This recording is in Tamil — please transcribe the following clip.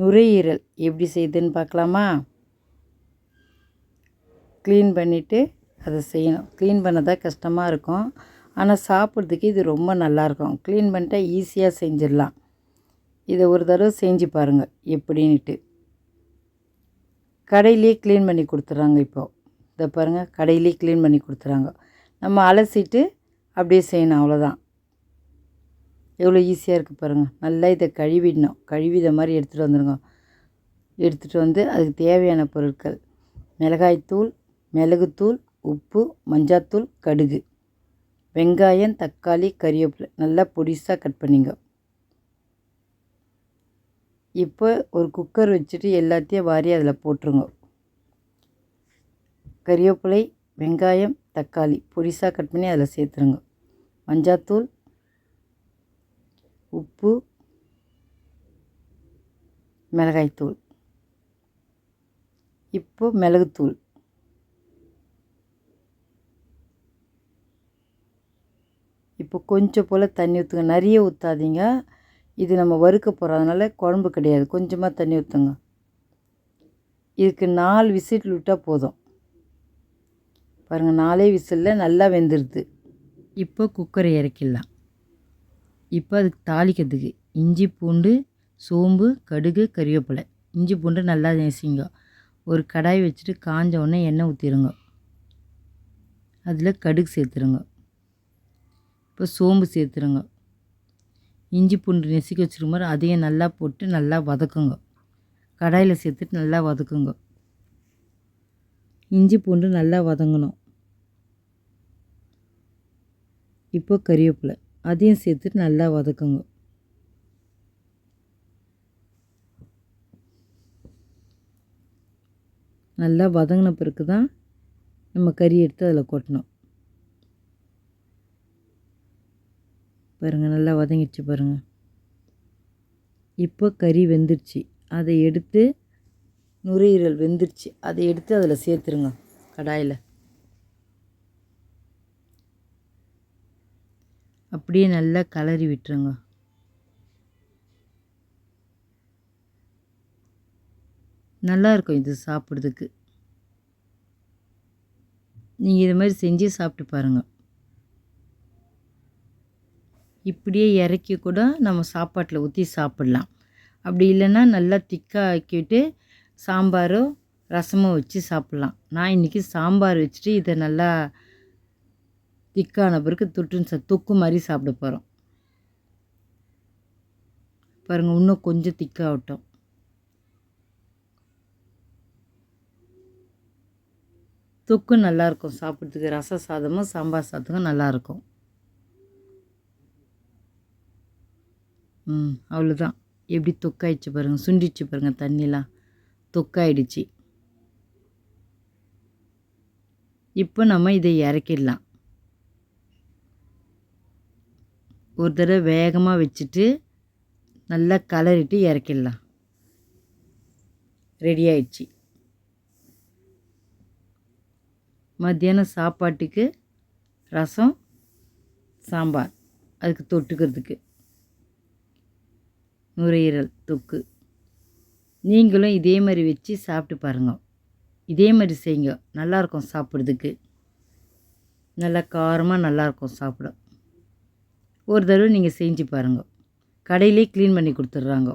நுரையீரல் எப்படி செய்யுதுன்னு பார்க்கலாமா? க்ளீன் பண்ணிவிட்டு அதை செய்யணும். க்ளீன் பண்ண தான் கஷ்டமாக இருக்கும். ஆனால் சாப்பிட்றதுக்கு இது ரொம்ப நல்லாயிருக்கும் க்ளீன் பண்ணிட்டா ஈஸியாக செஞ்சிடலாம். இதை ஒரு தடவை செஞ்சு பாருங்கள் எப்படின்ட்டு கடையிலே க்ளீன் பண்ணி கொடுத்துட்றாங்க இப்போது இதை பாருங்கள் கடையிலே க்ளீன் பண்ணி கொடுத்துறாங்க நம்ம அலசிட்டு அப்படியே செய்யணும். அவ்வளோதான் எவ்வளோ ஈஸியாக இருக்குது பாருங்கள் நல்லா இதை கழுவிடணும். கழுவி இதை மாதிரி எடுத்துகிட்டு வந்துடுங்க எடுத்துகிட்டு வந்து அதுக்கு தேவையான பொருட்கள். மிளகாய்த்தூள் மிளகுத்தூள் உப்பு மஞ்சாத்தூள் கடுகு. வெங்காயம் தக்காளி கறிவேப்பிலை நல்லா பொடிசாக கட் பண்ணிங்க. இப்போ ஒரு குக்கர் வச்சுட்டு எல்லாத்தையும் வாரி அதில் போட்டுருங்க. கறிவேப்பிலை வெங்காயம் தக்காளி பொடிசாக கட் பண்ணி அதில் சேர்த்துருங்க. மஞ்சாத்தூள் உப்பு மிளகாய்த்தூள். இப்போ மிளகுத்தூள். இப்போ கொஞ்சம் போல் தண்ணி ஊற்றுங்க நிறைய ஊற்றாதீங்க இது நம்ம வறுக்க போகிறதுனால குழம்பு கிடையாது. கொஞ்சமாக தண்ணி ஊற்றுங்க இதுக்கு நாலு விசில் விட்டால் போதும். பாருங்கள் நாலே விசிலில் நல்லா வெந்துடுது இப்போ குக்கரை இறக்கிடலாம். இப்போ அதுக்கு தாளிக்கிறதுக்கு. இஞ்சி பூண்டு சோம்பு கடுகு கறிவேப்பிலை. இஞ்சி பூண்டு நல்லா நேசிங்க. ஒரு கடாய் வச்சுட்டு காஞ்ச உடனே எண்ணெய் ஊற்றிடுங்க அதில் கடுகு சேர்த்துருங்க. இப்போ சோம்பு சேர்த்துருங்க. இஞ்சி பூண்டு நெசிக்க வச்சுருக்க மாதிரி அதையும் நல்லா போட்டு நல்லா வதக்குங்க. கடாயில் சேர்த்துட்டு நல்லா வதக்குங்க. இஞ்சி பூண்டு நல்லா வதங்கணும். இப்போ கறிவேப்பிலை. அதையும் சேர்த்துட்டு நல்லா வதக்குங்க. நல்லா வதங்கின பிறகு தான் நம்ம கறி எடுத்து அதில் கொட்டணும். பாருங்கள் நல்லா வதங்கிடுச்சு பாருங்கள் இப்போ கறி வெந்துருச்சு அதை எடுத்து நுரையீரல் வெந்துருச்சு அதை எடுத்து அதில் சேர்த்துருங்க கடாயில். அப்படியே நல்லா கலரி விட்டுருங்க. நல்லா இருக்கும் இது சாப்பிட்றதுக்கு. நீங்கள் இது மாதிரி செஞ்சு சாப்பிட்டு பாருங்கள் இப்படியே இறக்கி கூட நம்ம சாப்பாட்டில் ஊற்றி சாப்பிட்லாம். அப்படி இல்லைன்னா நல்லா திக்காக ஆக்கிட்டு சாம்பாரோ ரசமோ வச்சு சாப்பிட்லாம். நான் இன்றைக்கி சாம்பார் வச்சுட்டு இதை நல்லா திக்கான பிறகு தொட்டுன்னு சா தொக்கு மாதிரி சாப்பிட போகிறோம் பாருங்கள் இன்னும் கொஞ்சம் திக்காகட்டும் தொக்கு நல்லாயிருக்கும் சாப்பிட்றதுக்கு. ரச சாதமும் சாம்பார் சாதமும் நல்லாயிருக்கும் ம் அவ்வளோதான் எப்படி தொக்காயிடுச்சு பாருங்கள் சுண்டிச்சு பாருங்கள் தண்ணிலாம் தொக்காயிடுச்சு. இப்போ நம்ம இதை இறக்கிடலாம். ஒரு தடவை வேகமாக வச்சுட்டு நல்லா கலரிட்டு இறக்கிடலாம். ரெடி ஆயிடுச்சு. மத்தியானம் சாப்பாட்டுக்கு ரசம் சாம்பார். அதுக்கு தொட்டுக்கிறதுக்கு. நுரையீரல் தொக்கு. நீங்களும் இதே மாதிரி வச்சு சாப்பிட்டு பாருங்க. இதே மாதிரி செய்யுங்க. நல்லாயிருக்கும் சாப்பிட்றதுக்கு. நல்லா காரமாக நல்லாயிருக்கும் சாப்பிட. ஒரு தடவை நீங்கள் செஞ்சு பாருங்க. கடையிலே க்ளீன் பண்ணி கொடுத்துட்றாங்க.